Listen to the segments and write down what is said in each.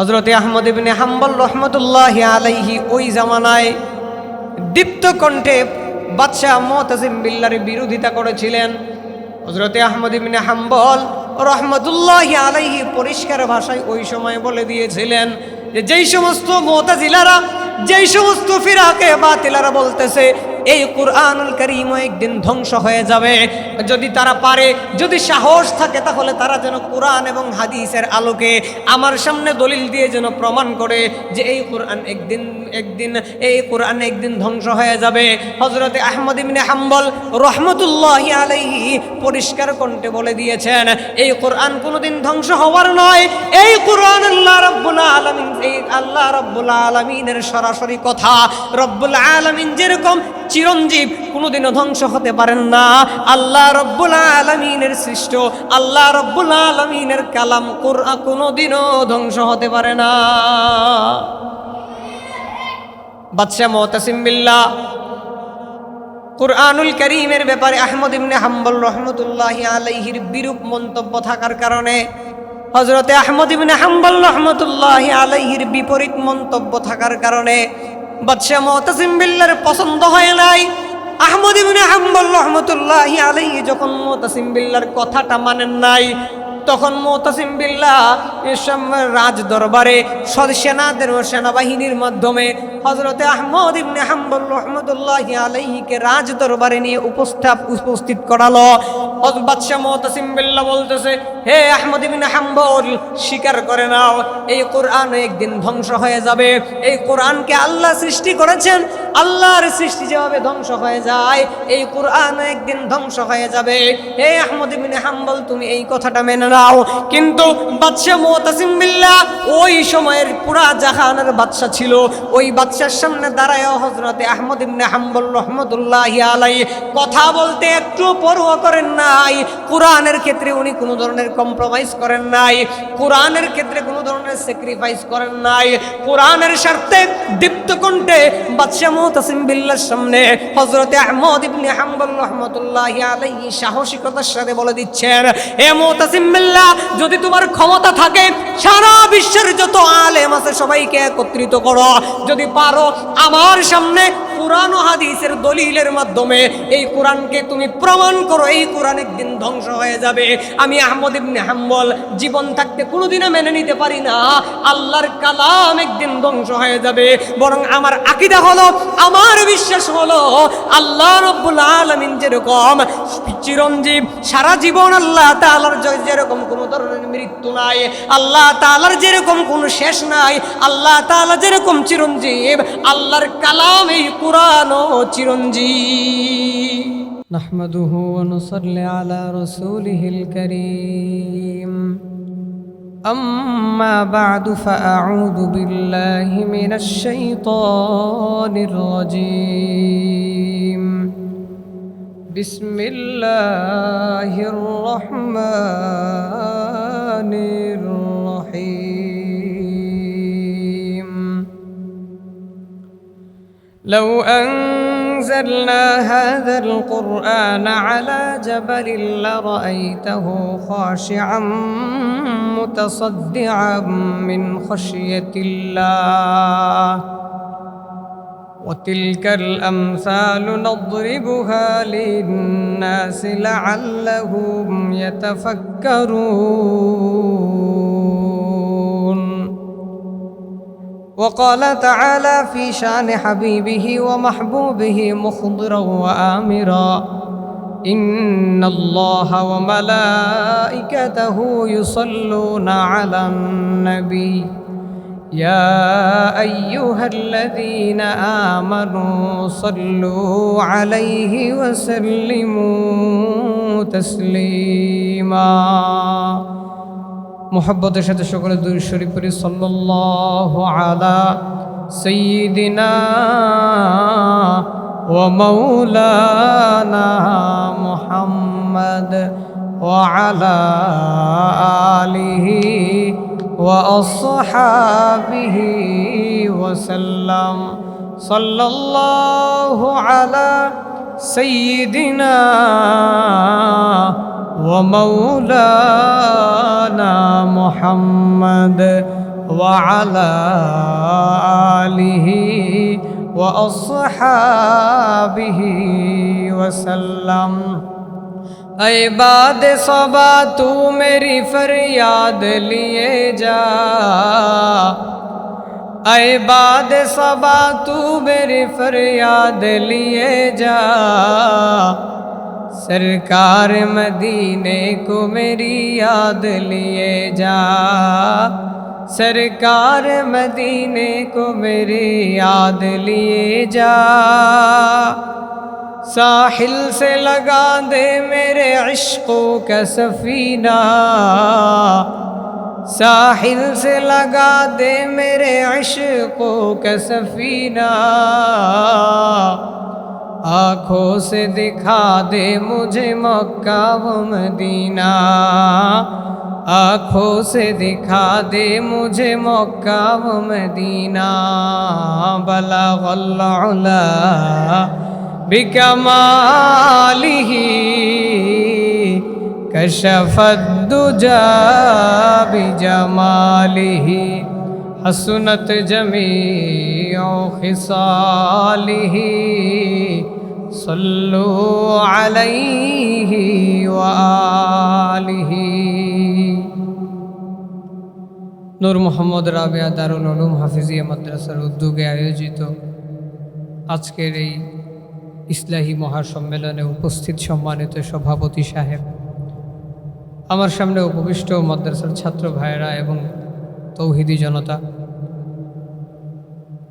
হজরতে আহমদ ইবনে হাম্বল রহমতুল্লাহ আলাইহি ওই জামানায় দীপ্ত কণ্ঠে বাদশাহ মোতাজিম বিল্লার বিরোধিতা করেছিলেন। হজরতে আহমদ ইবনে হাম্বল রহমতুল্লাহ আলাইহি পরিষ্কার ভাষায় ওই সময় বলে দিয়েছিলেন যে যেই সমস্ত মোতাজিলারা, যেই সমস্ত ফিরাকে বাতিলারা বলতেছে এই কোরআনুল করিমও একদিন ধ্বংস হয়ে যাবে। যদি তারা পারে, যদি সাহস থাকে, তাহলে তারা যেন কোরআন এবং হাদিসের আলোকে আমার সামনে দলিল দিয়ে যেন প্রমাণ করে যে এই কোরআন একদিন একদিন, এই কোরআন একদিন ধ্বংস হয়ে যাবে। হজরতে আহমদ ইবনে হাম্বল রহমতুল্লাহ আলাইহি পরিষ্কার কণ্ঠে বলে দিয়েছেন, এই কোরআন কোনোদিন ধ্বংস হওয়ার নয়। এই কোরআন আল্লাহ রব্বুল আলমিন, এই আল্লাহ রব্বুল আলমিনের সরাসরি কথা। রব্বুল আলমিন যেরকম চিরঞ্জীব কোনোদিনও ধ্বংস হতে পারেন না। আল্লাহ রব্বুল আলমিনের সৃষ্ট, আল্লাহ রব্বুল আলমিনের কালাম কোরআন কোনোদিনও ধ্বংস হতে পারে না। বাদশাহ বিল্লাহ, কুরআনুল করিমের ব্যাপারে আহমদ ইবনে হাম্বল রহমতুল্লাহ আলাইহির বিরূপ মন্তব্য থাকার কারণে হজরতে আহমদ ইবনে হাম্বল রহমতুল্লাহ আলাইহির বিপরীত মন্তব্য থাকার কারণে বাদশাহ মোতাসিম বিল্লার পছন্দ হয় নাই। আহমদ ইবনে হাম্বল রহমতুল্লাহ আলাইহি যখন মোতাসিম বিল্লার কথাটা মানেন নাই, তখন মোতাসিম বিল্লাহ এসব রাজ দরবারে সেনাদের সেনাবাহিনীর মাধ্যমে হজরতে আহমদ ইবনে হাম্বল রহমতুল্লাহ আলাইহিকে রাজ দরবারে নিয়ে উপস্থাপ উপস্থিত করালো। বাদশাহ মোতাসিম বিল্লাহ বলতেছে হে আহমদ ইবনে হাম্বল, স্বীকার করে নাও, এই কোরআন একদিন ধ্বংস হয়ে যাবে। এই কোরআনকে আল্লাহ সৃষ্টি করেছেন, আল্লাহর সৃষ্টি যেভাবে ধ্বংস হয়ে যায়, এই কোরআন একদিন ধ্বংস হয়ে যাবে। হে আহমদ ইবনে হাম্বল, তুমি এই কথাটা মেনে নাও। কিন্তু বাদশাহ মুতাসিম বিল্লাহ, ওই সময়ের পুরা জাহানের বাদশা ছিল। ওই বাদশার সামনে দাঁড়ায় হজরতে আহমদ ইবনে হাম্বল রহমতুল্লাহ আলাই কথা বলতে একটু পরোয়া করেন নাই। কোরআনের ক্ষেত্রে উনি কোনো ধরনের কম্প্রোমাইজ করেন নাই, কোরআনের ক্ষেত্রে কোনো ধরনের স্যাক্রিফাইস করেন নাই, কোরআনের স্বার্থে দীপ্ত কণ্ঠে বাদশাহ মুতাসিম বিল্লাহর সামনে হজরতে আহমদ ইবনে হাম্বল রহমতুল্লাহ আলাইহি সাহসিকতার সাথে বলে দিচ্ছেন হে মুতাসিম বিল্লাহ, যদি তোমার ক্ষমতা থাকে, সারা বিশ্বের যত আলেম আছে সবাইকে একত্রিত করো। যদি পারো আমার সামনে কোরআন ও হাদিসের দলিলের মাধ্যমে এই কোরআনকে তুমি প্রমাণ করো, এই কোরআন একদিন ধ্বংস হয়ে যাবে। আমি আহমদ ইবনে হাম্বল, জীবন থাকতে কোনোদিনও মেনে নিতে পারি না। আল্লাহর কালাম একদিন ধ্বংস হয়ে যাবে। বরং আমার আকিদা হলো, আমার বিশ্বাস হলো, আল্লাহ রব্বুল আলমিন যেরকম চিরঞ্জীব, সারা জীবন আল্লাহ তালার যেরকম কোনো ধরনের মৃত্যু নাই, আল্লাহ তালার যেরকম কোনো শেষ নাই, আল্লাহ তালা যেরকম চিরঞ্জীব, আল্লাহর কালাম এই কোরআন চিরঞ্জীব نحمده ونصلي على رسوله الكريم أما بعد فأعوذ بالله من الشيطان الرجيم بسم الله الرحمن الرحيم لو أنزلنا هذا القرآن على جبل لرأيته خاشعا متصدعا من خشية الله. وتلك الأمثال نضربها للناس لعلهم يتفكرون. وقال تعالى في شأن حبيبه ومحبوبه مخضرا وآمرا. إن الله وملائكته يصلون على النبي. يا أيها الذين آمنوا صلوا عليه وسلموا تسليما. মোহব্বতের সাথে সকলে দুই শরীফ পড়ি, সাল্লাল্লাহু আলা সাইয়্যিদিনা ওয়া মাওলানা মুহাম্মদ আসহাবিহি ওয়া সাল্লাম। সাল্লাল্লাহু আলা সাইয়্যিদিনা ومولانا محمد وعلى آله وأصحابه وسلم. اے باد صبا تو میری فریاد لیے جا. اے باد صبا تو میری فریاد لیے جا. सरकार मदीने को मेरी याद लिए जा। सरकार मदीने को मेरी याद लिए जा। साहिल से लगा दे मेरे इश्कों का सफीना। साहिल से लगा दे मेरे इश्कों का सफीना। आँखों से दिखा दे मुझे मक्का व मदीना। आँखों से दिखा दे मुझे मक्का व मदीना। बला गल्ला बिकमालिह कशफ दुजा बिजमालिह حسنت جميع خصاله صلوا عليه وآله নূর মোহাম্মদ রাবিয়া দারুল আলম হাফিজিয়া মাদ্রাসার উদ্যোগে আয়োজিত আজকের এই ইসলাহী মহাসম্মেলনে উপস্থিত সম্মানিত সভাপতি সাহেব, আমার সামনে উপবিষ্ট মাদ্রাসার ছাত্র ভাইয়েরা এবং তৌহিদি জনতা।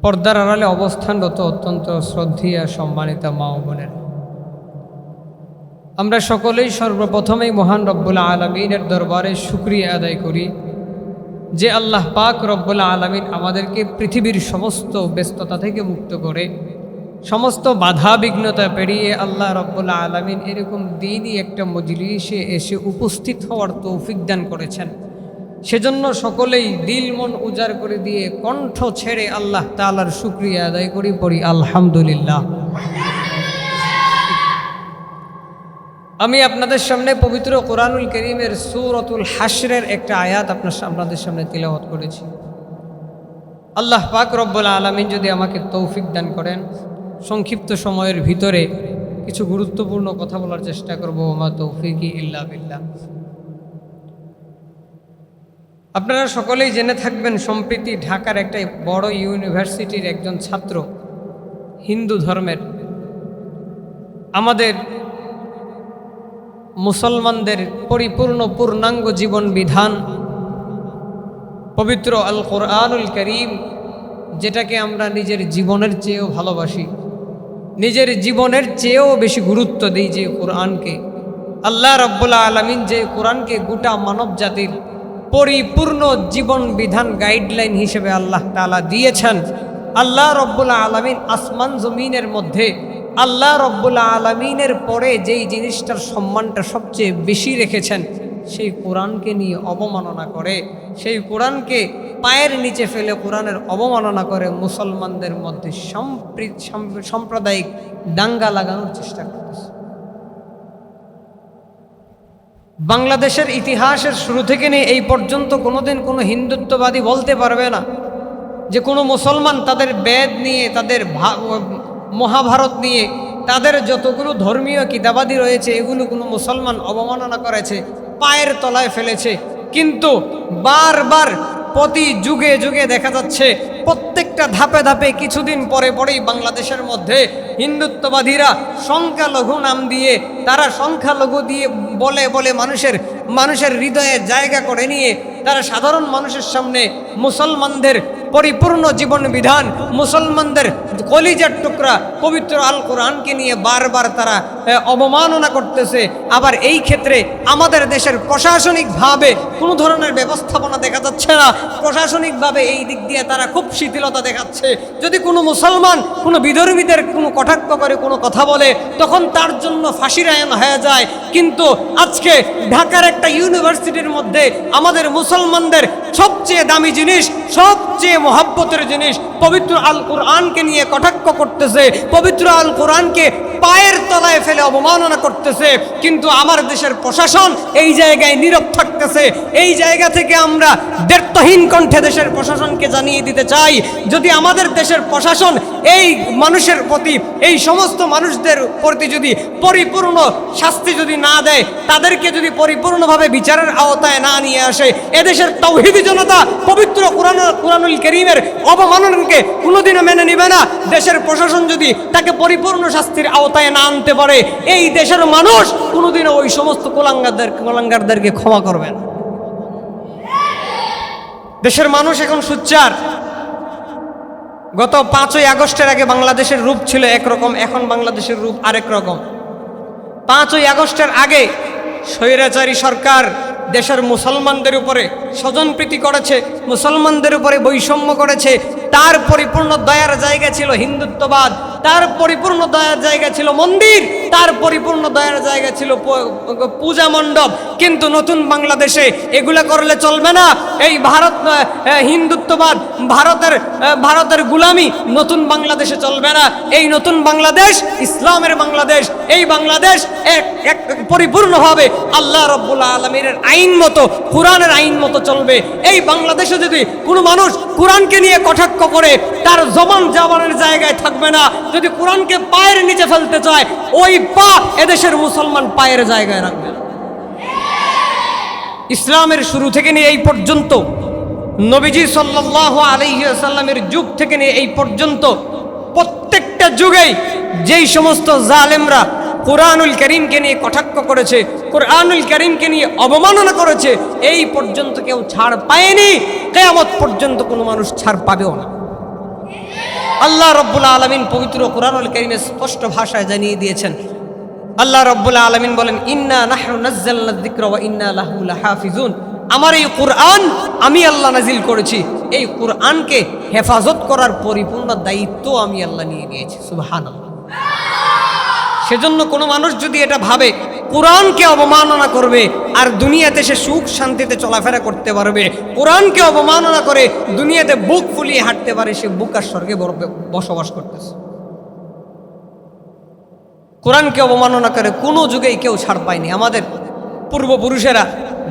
পর্দার আড়ালে অবস্থানরত অত্যন্ত শ্রদ্ধীয় সম্মানিতা মা ও বোনেরা। আমরা সকলেই সর্বপ্রথমেই মহান রব্বুল আলমিনের দরবারে শুক্রিয়া আদায় করি যে আল্লাহ পাক রব্বুল আলমিন আমাদেরকে পৃথিবীর সমস্ত ব্যস্ততা থেকে মুক্ত করে, সমস্ত বাধা বিঘ্নতা পেরিয়ে আল্লাহ রব্বুল আলমিন এরকম দিনই একটা মজলিসে এসে উপস্থিত হওয়ার তৌফিক দান করেছেন। সেজন্য সকলেই দিল মন উজাড় করে দিয়ে কণ্ঠ ছেড়ে আল্লাহ তালার শুক্রিয়া আদায় করি, পড়ি আলহামদুলিল্লাহ। আমি আপনাদের সামনে পবিত্র কোরআনুল করিমের সুরতুল হাসরের একটা আয়াত আপনার আপনাদের সামনে তিলাওয়াত করেছি। আল্লাহ পাক রব্বুল আলমিন যদি আমাকে তৌফিক দান করেন, সংক্ষিপ্ত সময়ের ভিতরে কিছু গুরুত্বপূর্ণ কথা বলার চেষ্টা করব, ওমা তৌফিকি ইল্লা বিল্লাহ। আপনারা সকলেই জেনে থাকবেন, সম্প্রীতি ঢাকার একটা বড় ইউনিভার্সিটির একজন ছাত্র হিন্দু ধর্মের আমাদের মুসলমানদের পরিপূর্ণ পূর্ণাঙ্গ জীবন বিধান পবিত্র আল কোরআনুল করিম, যেটাকে আমরা নিজের জীবনের চেয়েও ভালোবাসি। নিজের জীবনের চেয়েও বেশি গুরুত্ব দিই যে কোরআনকে। আল্লাহ রব্বুল্লা আলমিন যে কোরআনকে গোটা মানব জাতির পরিপূর্ণ জীবন বিধান গাইডলাইন হিসেবে আল্লাহ তালা দিয়েছেন। আল্লাহ রব্বুল্লা আলমিন আসমান জমিনের মধ্যে আল্লাহ রব্বুল্লা আলমিনের পরে যেই জিনিসটার সম্মানটা সবচেয়ে বেশি রেখেছেন, সেই কোরআনকে নিয়ে অবমাননা করে, সেই কোরআনকে পায়ের নিচে ফেলে কোরআনের অবমাননা করে মুসলমানদের মধ্যে সাম্প্রদায়িক দাঙ্গা লাগানোর চেষ্টা করতেছে। বাংলাদেশের ইতিহাসের শুরু থেকে নিয়ে এই পর্যন্ত কোনোদিন কোনো হিন্দুত্ববাদী বলতে পারবে না যে কোনো মুসলমান তাদের বেদ নিয়ে, তাদের মহাভারত নিয়ে, তাদের যতগুলো ধর্মীয় কিতাবাদি রয়েছে, এগুলো কোনো মুসলমান অবমাননা করেছে, পায়ের তলায় ফেলেছে। কিন্তু বারবার প্রতি যুগে যুগে দেখা যাচ্ছে, প্রত্যেকটা ধাপে ধাপে কিছুদিন পরে পরেই বাংলাদেশের মধ্যে হিন্দুত্ববাদীরা সংখ্যালঘু নাম দিয়ে, তারা সংখ্যালঘু দিয়ে বলে বলে মানুষের মানুষের হৃদয়ে জায়গা করে নিয়ে, তারা সাধারণ মানুষের সামনে মুসলমানদের পরিপূর্ণ জীবন বিধান মুসলমানদের কলিজার টুকরা পবিত্র আল কোরআনকে নিয়ে বারবার তারা অবমাননা করতেছে। আবার এই ক্ষেত্রে আমাদের দেশের প্রশাসনিকভাবে কোনো ধরনের ব্যবস্থাপনা দেখা যাচ্ছে না। প্রশাসনিকভাবে এই দিক দিয়ে তারা খুব শিথিলতা দেখাচ্ছে। যদি কোনো মুসলমান, কোনো বিধর্মীদের কোনো কটাক্ষ করে, কোনো কথা বলে, তখন তার জন্য ফাঁসির আয়ন হয়ে যায়। কিন্তু আজকে ঢাকার একটা ইউনিভার্সিটির মধ্যে আমাদের মুসলমানদের সবচেয়ে দামি জিনিস, সবচেয়ে মহাব্বতের জিনিস পবিত্র আল কোরআনকে নিয়ে কটাক্ষ করতেছে, পবিত্র আল কোরআনকে পায়ের তলায় ফেলে অবমাননা করতেছে, কিন্তু আমার দেশের প্রশাসন এই জায়গায় নীরব থাকতেছে। এই জায়গা থেকে আমরা দেড়তহীন কণ্ঠে দেশের প্রশাসনকে জানিয়ে দিতে চাই, যদি আমাদের দেশের প্রশাসন এই মানুষের প্রতি, এই সমস্ত মানুষদের প্রতি যদি পরিপূর্ণ শাস্তি যদি না দেয়, তাদেরকে যদি পরিপূর্ণভাবে বিচারের আওতায় না নিয়ে আসে, এদেশের তৌহিদি জনতা পবিত্র কোরআন কোরআনুল করিমের অবমাননাকে কোনোদিনও মেনে নেবে না। দেশের প্রশাসন যদি তাকে পরিপূর্ণ শাস্তির আওতায় না আনতে পারে, এই দেশের মানুষ কোনোদিনও ওই সমস্ত কোলাঙ্গারদের কোলাঙ্গারদেরকে ক্ষমা করবে না। দেশের মানুষ এখন সুচ্চার। গত পাঁচই আগস্টের আগে বাংলাদেশের রূপ ছিল একরকম, এখন বাংলাদেশের রূপ আরেক রকম। পাঁচই আগস্টের আগে স্বৈরাচারী সরকার দেশের মুসলমানদের উপরে স্বজনপ্রীতি করেছে, মুসলমানদের উপরে বৈষম্য করেছে তার পরিপূর্ণ দয়ার জায়গা ছিল হিন্দুত্ববাদ, তার পরিপূর্ণ দয়ার জায়গা ছিল মন্দির, তার পরিপূর্ণ দয়ার জায়গা ছিল পূজা মণ্ডপ। কিন্তু নতুন বাংলাদেশে এগুলা করলে চলবে না। এই ভারত হিন্দুত্ববাদ, ভারতের ভারতের গুলামি নতুন বাংলাদেশে চলবে না। এই নতুন বাংলাদেশ, ইসলামের বাংলাদেশ, এই বাংলাদেশ এক এক, পরিপূর্ণভাবে আল্লাহ রব্বুল আলমীর আইন মতো, কোরআনের আইন মতো চলবে। এই বাংলাদেশে যদি কোনো মানুষ কোরআনকে নিয়ে কটাক্ষ করে তার জবান জবানের জায়গায় থাকবে না যদি কোরআনকে পায়ের নিচে ফেলতে চায়, ওই পা এদেশের মুসলমান পায়ের জায়গায় রাখবে। ইসলামের শুরু থেকে নিয়ে এই পর্যন্ত, নবীজি সাল্লাহ আলহিসাল্লামের যুগ থেকে নিয়ে এই পর্যন্ত প্রত্যেকটা যুগেই যেই সমস্ত জালেমরা কোরআনুল করিমকে নিয়ে কটাক্ষ করেছে, কোরআনুল করিমকে নিয়ে অবমাননা করেছে, এই পর্যন্ত কেউ ছাড় পায়নি, কেয়ামত পর্যন্ত কোনো মানুষ ছাড় পাবেও না। আল্লাহ রব্বুল আলমিন পবিত্র কোরআনুল করিমে স্পষ্ট ভাষায় জানিয়ে দিয়েছেন, আল্লাহ রব্বুল আলমিন বলেন, ইন্না যিকরা ইন্না লাহু লাহাফিজুন। আমার এই কোরআন আমি আল্লাহ নাজিল করেছি, এই কোরআনকে হেফাজত করার পরিপূর্ণ দায়িত্ব আমি আল্লাহ নিয়ে নিয়েছি, সুবহানাল্লাহ। সেজন্য কোনো মানুষ যদি এটা ভাবে, কোরআনকে অবমাননা করবে আর দুনিয়াতে সে সুখ শান্তিতে চলাফেরা করতে পারবে, কোরআনকে অবমাননা করে দুনিয়াতে বুক ফুলিয়ে হাঁটতে পারে, সে বুক আর স্বর্গে বর- বসবাস করতেছে। কোরআনকে অবমাননা করে কোনো যুগেই কেউ ছাড় পায়নি। আমাদের পূর্বপুরুষেরা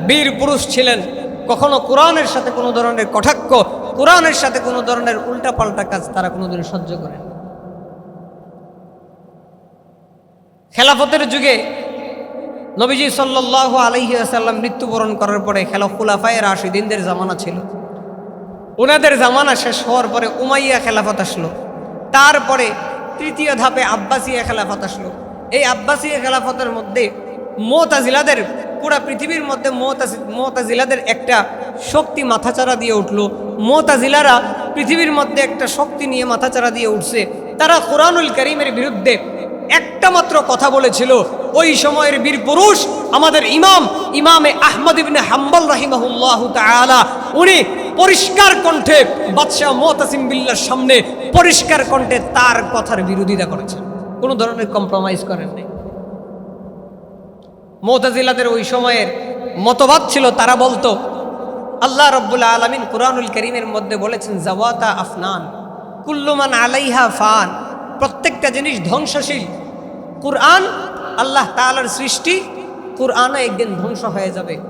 বীর পুরুষ ছিলেন, কখনো কোরআনের সাথে কোনো ধরনের কটাক্ষ, কোরআনের সাথে কোনো ধরনের উল্টাপাল্টা কাজ তারা কোনোদিন সহ্য করেন। খেলাফতের যুগে নবীজি সাল্লাহ আলহি আসাল্লাম মৃত্যুবরণ করার পরে খেলা খুলাফায় রাশিদিনদের জামানা ছিল। ওনাদের জামানা শেষ হওয়ার পরে উমাইয়া খেলাফত আসলো। তারপরে তৃতীয় ধাপে আব্বাসিয়া খেলাফত আসলো। এই আব্বাসিয়া খেলাফতের মধ্যে মোতাজিলাদের পুরা পৃথিবীর মধ্যে মোতাজি- মোতাজিলাদের একটা শক্তি মাথাচাড়া দিয়ে উঠল। মোতাজিলারা পৃথিবীর মধ্যে একটা শক্তি নিয়ে মাথাচাড়া দিয়ে উঠছে। তারা কোরআনুল করিমের বিরুদ্ধে একটা মাত্র কথা বলেছিল, ওই সময়ের বীর পুরুষ আমাদের ইমাম, ইমামে আহমদ ইবনে হাম্বল রাহিমাহুল্লাহ তাআলা, উনি পরিষ্কার কণ্ঠে বাদশাহ মোতাসিম বিল্লার সামনে পরিষ্কার কণ্ঠে তার কথার বিরোধিতা করেছেন। কোনো ধরনের কম্প্রোমাইজ করেন নাই। মোতাজিলাদের ওই সময়ের মতবাদ ছিল, তারা বলতো, আল্লাহ রব্বুল আলমিন কোরআনুল করিমের মধ্যে বলেছেন, জাওয়াতা আফনান কুল্লুমান আলাইহা ফান। প্রত্যেকটা জিনিস ধ্বংসশীল। কোরআন আল্লাহ তাআলার সৃষ্টি, কোরআনও একদিন ধ্বংস হয়ে যাবে।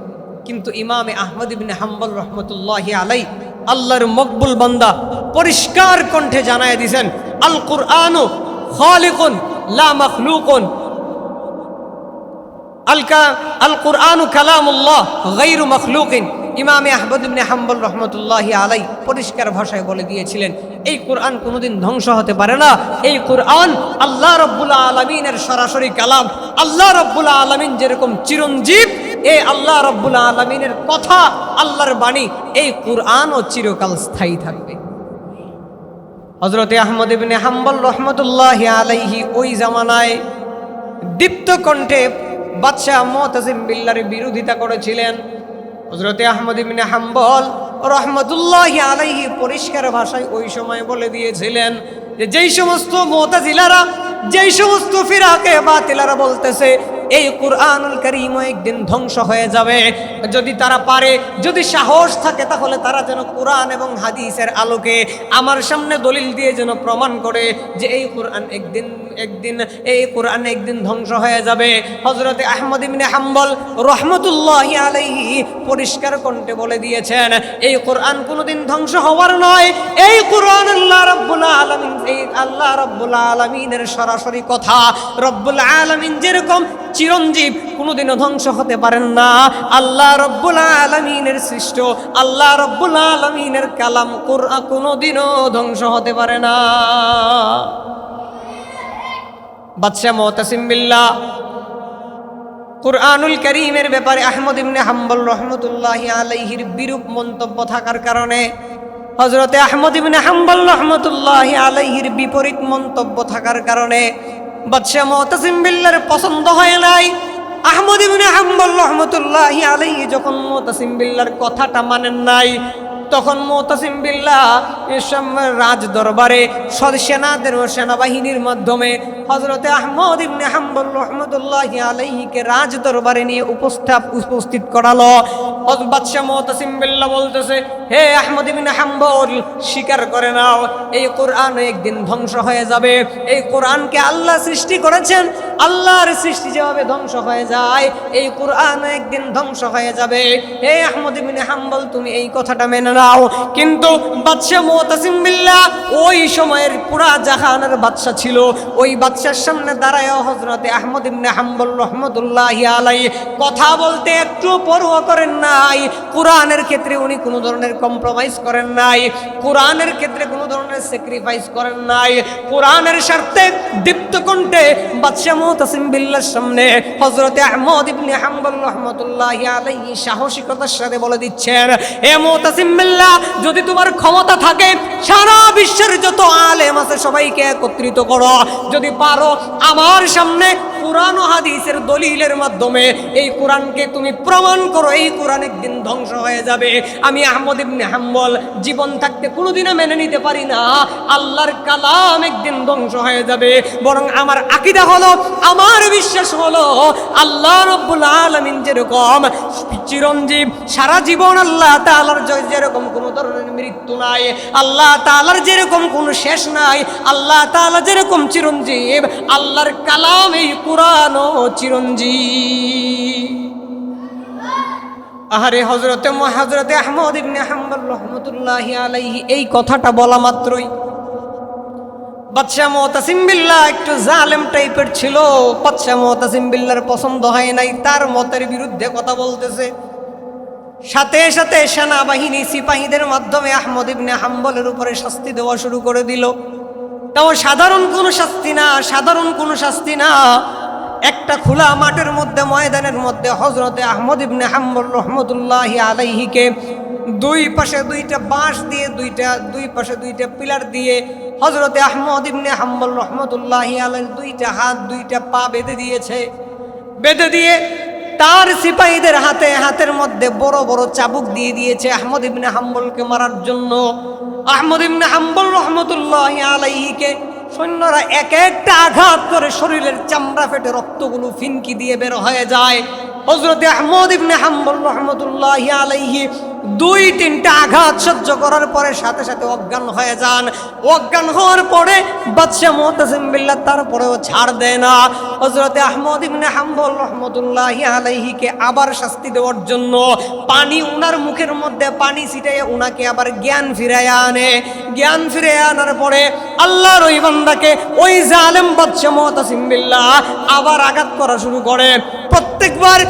কিন্তু ইমামে আহমদ ইবনে হাম্বল রহমতুল্লাহ আলাই আল্লাহর মকবুল বান্দা পরিষ্কার কণ্ঠে জানায় দিছেন আল কুরআনু খালিকুন লা মখলুকুন। আল কা- আল কুরআনু কালামুল্লাহ গাইরু মখলুকিন। ইমামে আহমদ ইবনে হাম্বল রহমতুল্লাহ আলাই পরিষ্কার ভাষায় বলে দিয়েছিলেন, এই কোরআন কোনোদিন ধ্বংস হতে পারে না। এই কোরআন আল্লাহ রব্বুল আলমিনের সরাসরি কালাম। আল্লাহ রব্বুল আলমিন যেরকম চিরঞ্জীব এই আল্লাহ রব্বুল আলমিনের কথা আল্লাহর বাণী, এই কোরআনও চিরকাল স্থায়ী থাকবে। হজরতে আহমদ ইবনে হাম্বল রহমতুল্লাহ আলাইহি ওই জামানায় দীপ্ত কণ্ঠে বাদশাহ মোতাজিম বিল্লার বিরোধিতা করেছিলেন। হজরতে আহমদ ইবনে হাম্বল রহমতুল্লাহ আলাইহি পরিষ্কার ভাষায় ওই সময় বলে দিয়েছিলেন যে যেই সমস্ত মোতাজিলারা, যেই সমস্ত ফিরাকে বাতিলারা বলতেছে, এই কোরআনুল করিমও একদিন ধ্বংস হয়ে যাবে। যদি তারা পারে, যদি সাহস থাকে, তাহলে তারা যেন কোরআন এবং হাদিসের আলোকে আমার সামনে দলিল দিয়ে যেন প্রমাণ করে যে এই কোরআন একদিন একদিন এই কোরআন একদিন ধ্বংস হয়ে যাবে। হজরতে আহমদ ইবনে হাম্বল রহমতুল্লাহ আলাইহি পরিষ্কার কণ্ঠে বলে দিয়েছেন, এই কোরআন কোনোদিন ধ্বংস হওয়ার নয়। এই কোরআন আল্লাহ রব্বুল আলমিন, এই আল্লাহ রব্বুল আলামিনের সরাসরি কথা। রব্বুল আলমিন যেরকম চিরঞ্জীব, কোনোদিনও ধ্বংস হতে পারেন না। আল্লাহ রব্বুল আলমিনের সৃষ্ট, আল্লাহ রব্বুল আলমিনের কালাম কোনোদিনও ধ্বংস হতে পারে না। বাদশাহ মোহতাসিম বিল্লাহ। কুরআনুল করিমের ব্যাপারে আহমদ ইবনে হাম্বল রহমতুল্লাহ আলাইহির বিরূপ মন্তব্য থাকার কারণে হজরতে আহমদ ইবনে হাম্বল রহমতুল্লাহ আলাইহির বিপরীত মন্তব্য থাকার কারণে বাদশাহ মোহতাসিম বিল্লার পছন্দ হয় নাই। আহমদ ইবনে হাম্বল রহমতুল্লাহ আলাইহি যখন মোহতাসিম বিল্লার কথাটা মানেন নাই তখন মোতাসিম বিল্লাহ এসব রাজ দরবারে সেনাদের ও সেনাবাহিনীর মাধ্যমে হজরতে আহমদ ইবনে হাম্বল রহমতুল্লাহ আলাইহিকে রাজ দরবারে নিয়ে উপস্থাপ, উপস্থিত করালো। বাদশাহ মোতাসিম বিল্লাহ বলতেছে, হে আহমদ ইবনে হাম্বল, স্বীকার করে নাও, এই কোরআন একদিন ধ্বংস হয়ে যাবে। এই কোরআনকে আল্লাহ সৃষ্টি করেছেন, আল্লাহর সৃষ্টি যেভাবে ধ্বংস হয়ে যায়, এই কোরআন একদিন ধ্বংস হয়ে যাবে। হে আহমদ ইবনে হাম্বল, তুমি এই কথাটা মেনে নাও কিন্তু বাদশাহ মুতাসিম বিল্লাহ ওই সময়ের পুরা জাহানের বাদশা ছিল। ওই বাদশার সামনে দাঁড়ায় হযরতে আহমদ ইবনে হাম্বল রহমতুল্লাহি আলাই কথা বলতে একটু পরোয়া করেন নাই। কোরআনের ক্ষেত্রে উনি কোনো ধরনের কম্প্রোমাইজ করেন নাই। কোরআনের ক্ষেত্রে কোনো ধরনের স্যাক্রিফাইস করেন নাই। কোরআনের স্বার্থে দীপ্ত কণ্ঠে বাদশাহ মুতাসিম বিল্লার সামনে হযরতে আহমদ ইবনে হাম্বল রহমতুল্লাহি আলাইহি সাহসিকতার সাথে বলে দিচ্ছেন হে মুতাসিম বিল্লাহ যদি তোমার ক্ষমতা থাকে, সারা বিশ্বের যত আলেম আছে সবাইকে একত্রিত করো। যদি পারো আমার সামনে কোরআন ও হাদিসের দলিলের মাধ্যমে এই কোরআনকে তুমি প্রমাণ করো, এই কোরআন একদিন ধ্বংস হয়ে যাবে। আমি আহমদ ইবনে হাম্বল, জীবন থাকতে কোনোদিনও মেনে নিতে পারি না। আল্লাহর কালাম একদিন ধ্বংস হয়ে যাবে। বরং আমার আকিদা হলো, আমার বিশ্বাস হলো, আল্লাহ রব্বুল আলামিন যেরকম চিরঞ্জীব, সারা জীবন আল্লাহ তাআলার যে- যেরকম, কোনো ধরনের মৃত্যু নাই। আল্লাহ তাআলার যেরকম, কোনো শেষ নাই। আল্লাহ তাআলা যেরকম চিরঞ্জীব, আল্লাহর কালাম এই কোরআন ও চিরঞ্জীব। আহারে হজরতে হজরতে আহমদ ইবনে হাম্বল রহমতুল্লাহি আলাইহি, এই কথাটা বলা মাত্রই। বাদশাহ মোতাসিম বিল্লাহ একটু জালেম টাইপের ছিল। বাদশাহ মোতাসিম বিল্লার পছন্দ হয় নাই, তার মতের বিরুদ্ধে কথা বলতেছে। সাথে সাথে সেনাবাহিনী, সিপাহীদের মাধ্যমে আহমদ ইবনে হাম্বলের উপরে শাস্তি দেওয়া শুরু করে দিল। তাও সাধারণ কোনো শাস্তি না, সাধারণ কোনো শাস্তি না। একটা খোলা মাঠের মধ্যে, ময়দানের মধ্যে হজরতে আহমদ ইবনে হাম্বল রহমতুল্লাহ আলাইহিকে দুই পাশে দুইটা বাঁশ দিয়ে, দুইটা, দুই পাশে দুইটা পিলার দিয়ে হজরতে আহমদ ইবনে হাম্বল রহমতুল্লাহ আলাইহির দুইটা হাত, দুইটা পা বেঁধে দিয়েছে। বেঁধে দিয়ে তার সিপাহীদের হাতে, হাতের মধ্যে বড় বড় চাবুক দিয়ে দিয়েছে আহমদ ইবনে হাম্বলকে মারার জন্য। আহমদ ইবনে হাম্বল রহমতুল্লাহ আলাইহিকে সৈন্যরা এক একটা আঘাত করে শরীরের চামড়া ফেটে রক্তগুলো ফিনকি দিয়ে বের হয়ে যায়। হজরত আহমদ ইবনে হাম্বল রহমতুল্লাহ আলাইহি দুই তিনটা আঘাত সহ্য করার পরে সাথে সাথে অজ্ঞান হয়ে যান। অজ্ঞান হওয়ার পরে বাদশাহ মোহতাসিম বিল্লাহ তারপরেও ছাড় দেয় না। হজরতে আহমদ ইবনে হাম্বল রহমতুল্লাহ আলাইহিকে আবার শাস্তি দেওয়ার জন্য পানি উনার মুখের মধ্যে পানি ছিটাইয়ে উনাকে আবার জ্ঞান ফিরাইয়া আনে। জ্ঞান ফিরে আনার পরে আল্লাহর ওই বান্দাকে ওই জালেম বাদশাহ মোহতাসিম বিল্লাহ আবার আঘাত করা শুরু করে। প্রত্যেকবার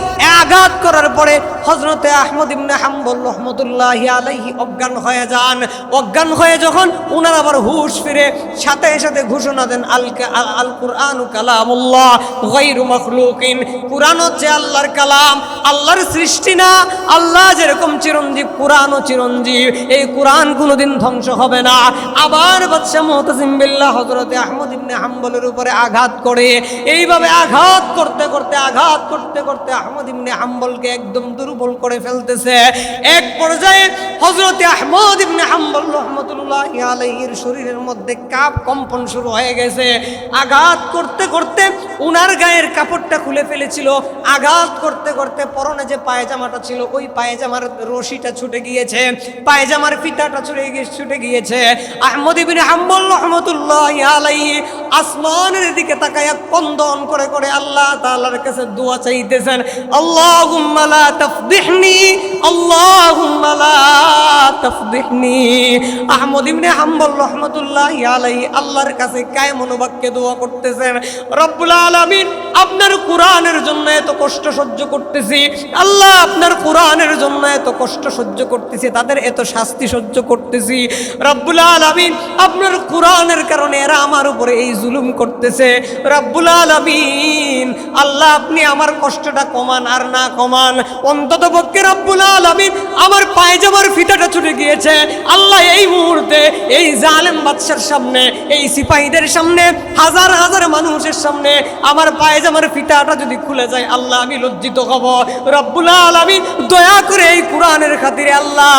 আঘাত করার পরে হজরতে আহমদ ইবনে হাম্বল রহমতুল্লাহ আলাইহি অজ্ঞান হয়ে যান। অজ্ঞান হয়ে যখন উনার আবার হুশ ফিরে, সাথে সাথে ঘোষণা দেন, আল আল- কুরআন কালামুল্লাহ গায়রু মাখলুকিন। কুরআন হচ্ছে আল্লাহর কালাম। আল্লাহর সৃষ্টি না, আল্লাহ যেরকম চিরঞ্জীব কুরআনও চিরঞ্জীব। এই কুরআন কোনোদিন ধ্বংস হবে না। আবার বাদশাহ মুহতাসিম বিল্লাহ হযরতে আহমদ ইবনে হাম্বলের উপরে আঘাত করে। এইভাবে আঘাত করতে করতে আঘাত করতে করতে আহমদ ইবনে হাম্বলকে একদম দুর্বল করে ফেলতেছে। এক পর্যায়ে হজরতে আহমদ ইবনে হাম্বল রহমতুল্লাহ আলাইহির শরীরের মধ্যে কাপ কম্পন শুরু হয়ে গেছে। আঘাত করতে করতে উনার গায়ের কাপড়টা খুলে ফেলেছিল। আঘাত করতে করতে পরনে যে পায়জামাটা ছিল, ওই পায়জামার রশিটা ছুটে গিয়েছে। পায়জামার ফিতাটা ছুটে গিয়ে, ছুটে গিয়েছে। আহমদ ইবিন হাম্বল রহমতুল্লাহ আলাইহি আসমানের দিকে তাকায়া কন্দন করে করে আল্লাহ তাআলার কাছে দোয়া চাইতেছেন রহমতুল্লাহ আলাইহি আল্লাহর কাছে কায় মনোবাক্যে দোয়া করতেছেন, রব্বুল আলামিন, আপনার কোরআনের জন্য এত কষ্ট সহ্য করতেছি, আল্লাহ আপনার কোরআনের জন্য এত কষ্ট সহ্য করতেছি, তাদের এত শাস্তি সহ্য করতেছি। রব্বুল আলামিন, আপনার কোরআনের কারণে এরা আমার উপরে এই জুলুম করতেছে। রব্বুল আলামিন, আল্লাহ আপনি আমার কষ্টটা কমান আর না কমান। অন্তত পক্ষে রব্বুল আলমিন আমার পায়জামার ফিতাটা ছুটে গিয়েছে। আল্লাহ এই মুহূর্তে এই জালেম বাদশার সামনে, এই সিপাহীদের সামনে হাজার হাজার মানুষের সামনে আমার পায়জামার ফিতাটা যদি খুলে যায়, আল্লাহ, আমি লজ্জিত হব। রব্বুল আলামিন দয়া করে এই কোরআনের খাতিরে আল্লাহ,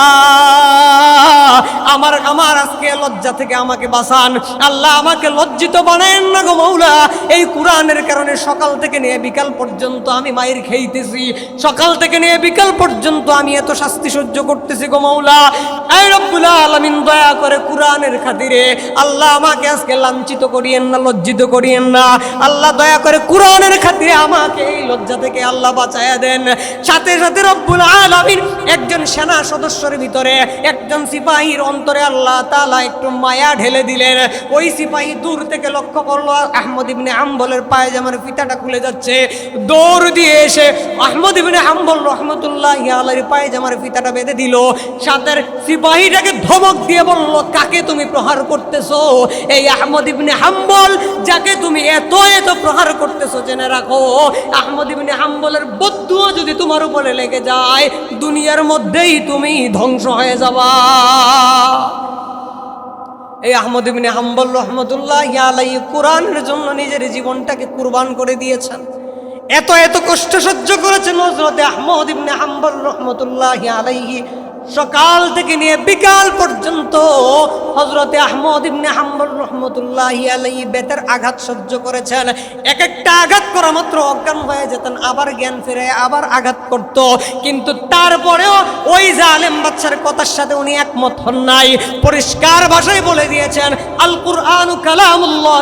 আমার আমার আজকে লজ্জা থেকে আমাকে বাঁচান। আল্লাহ, আমাকে লজ্জিত বানায়েন না গো মৌলা। এই কোরআনের কারণে সকাল থেকে নিয়ে বিকাল পর্যন্ত আমি মায়ের খেইতেছি। সকাল থেকে নিয়ে বিকাল পর্যন্ত আমি এত শাস্তি সহ্য করতেছি গো মৌলা। দয়া করে কোরআনের খাতিরে আল্লাহ আমাকে আজকে লাঞ্ছিত করিয়েন না, লজ্জিত করিয়েন না। আল্লাহ দয়া করে কোরআনের খাতিরে আমাকে এই লজ্জা থেকে আল্লাহ বাঁচায়া দেন। সাথে সাথে রব্বুল আলামিন একজন সেনা সদস্যের ভিতরে, একজন সিপাহীর অন্তরে আল্লাহ তাআলা একটু মায়া ঢেলে দিলেন। ওই সিপাহী দূর থেকে লক্ষ্য করল, আহমদ ইবনে হাম্বলের পায়জামার ফিতাটা খুলে যাচ্ছে, দৌড় দিয়ে এসে আহমদ ইবনে হাম্বল রহমতুল্লাহ আলাইহির পায়জামার ফিতাটা বেঁধে দিল সাথে সিপাহীটাকে ধমক দিয়ে বলল, কাকে তুমি প্রহার করতেছো? এই আহমদ ইবনে হাম্বল, যাকে তুমি এত এত প্রহার করতেছো জেনে রাখো, আহমদ ইবনে হাম্বলের বদ্ধুও যদি তোমার উপরে লেগে যায়, দুনিয়ার মধ্যেই তুমি ধ্বংস হয়ে যাবা। এই আহমদ ইবনে হাম্বল রহমতুল্লাহ আলাই কোরআনের জন্য নিজের জীবনটাকে কুরবান করে দিয়েছেন। এত এত কষ্ট সহ্য করেছেন হজরতে আহমদ ইবনে হাম্বল রহমতুল্লাহ আলাইহি। সকাল থেকে নিয়ে বিকাল পর্যন্ত হজরতে আহমদ ইবনে হাম্বল রহমতুল্লাহ আলাইহি বেতের আঘাত সহ্য করেছেন। এক একটা আঘাত করা মাত্র অজ্ঞান হয়ে যেতেন, আবার জ্ঞান ফিরে, আবার আঘাত করত। কিন্তু তারপরেও ওই জালেম বাচ্চার কথার সাথে উনি একমত হন নাই। পরিষ্কার ভাষায় বলে দিয়েছেন, আল কুরআন কালামুল্লাহ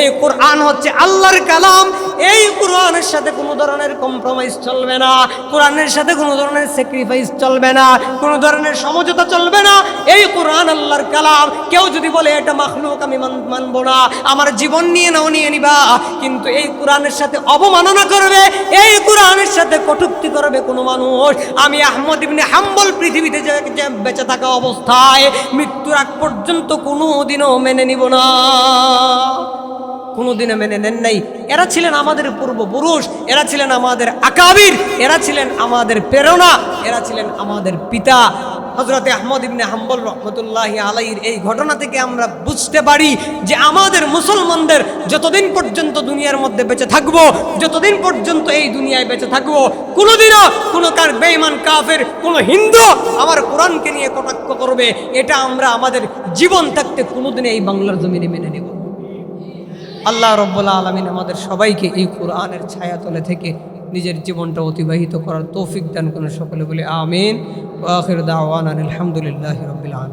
এই কোরআন হচ্ছে আল্লাহর কালাম এই কোরআনের সাথে কোনো ধরনের কম্প্রোমাইজ চলবে না, কোরআনের সাথে কোনো ধরনের স্যাক্রিফাইস চলবে না, কোনো ধরনের সমঝোতা চলবে না। এই কোরআন আল্লাহর কালাম, কেউ যদি বলে, এটা মাখলুক, আমি মান- মানবো না, আমার জীবন নিয়ে নাও, নিয়ে নিবা। কিন্তু এই কোরআনের সাথে অবমাননা করবে, এই কোরআনের সাথে কটুক্তি করবে কোনো মানুষ। আমি আহমদ ইবনে হাম্বল পৃথিবীতে যে বেঁচে থাকা অবস্থায় মৃত্যুর আগ পর্যন্ত কোনো দিনও মেনে নিব না। কোনোদিনও মেনে নেন নাই। এরা ছিলেন আমাদের পূর্বপুরুষ, এরা ছিলেন আমাদের আকাবির, এরা ছিলেন আমাদের প্রেরণা, এরা ছিলেন আমাদের পিতা। হজরতে আহমদ ইবনে হাম্বল রহমতুল্লাহ আলাইর এই ঘটনা থেকে আমরা বুঝতে পারি যে আমাদের মুসলমানদের যতদিন পর্যন্ত দুনিয়ার মধ্যে বেঁচে থাকব, যতদিন পর্যন্ত এই দুনিয়ায় বেঁচে থাকব, কোনোদিনও কোনো কার বেইমান কাফের, কোনো হিন্দু আমার কোরআনকে নিয়ে কটাক্ষ করবে। এটা আমরা আমাদের জীবন থাকতে কোনোদিন এই বাংলার জমিনে মেনে নেব। আল্লাহ রব্বুল্লা আলমিন আমাদের সবাইকে এই কোরআনের ছায়াতলে থেকে নিজের জীবনটা অতিবাহিত করার তৌফিক দান করেন সকলে বলে আমিন। দাওয়ান আলহামদুলিল্লাহ রবিল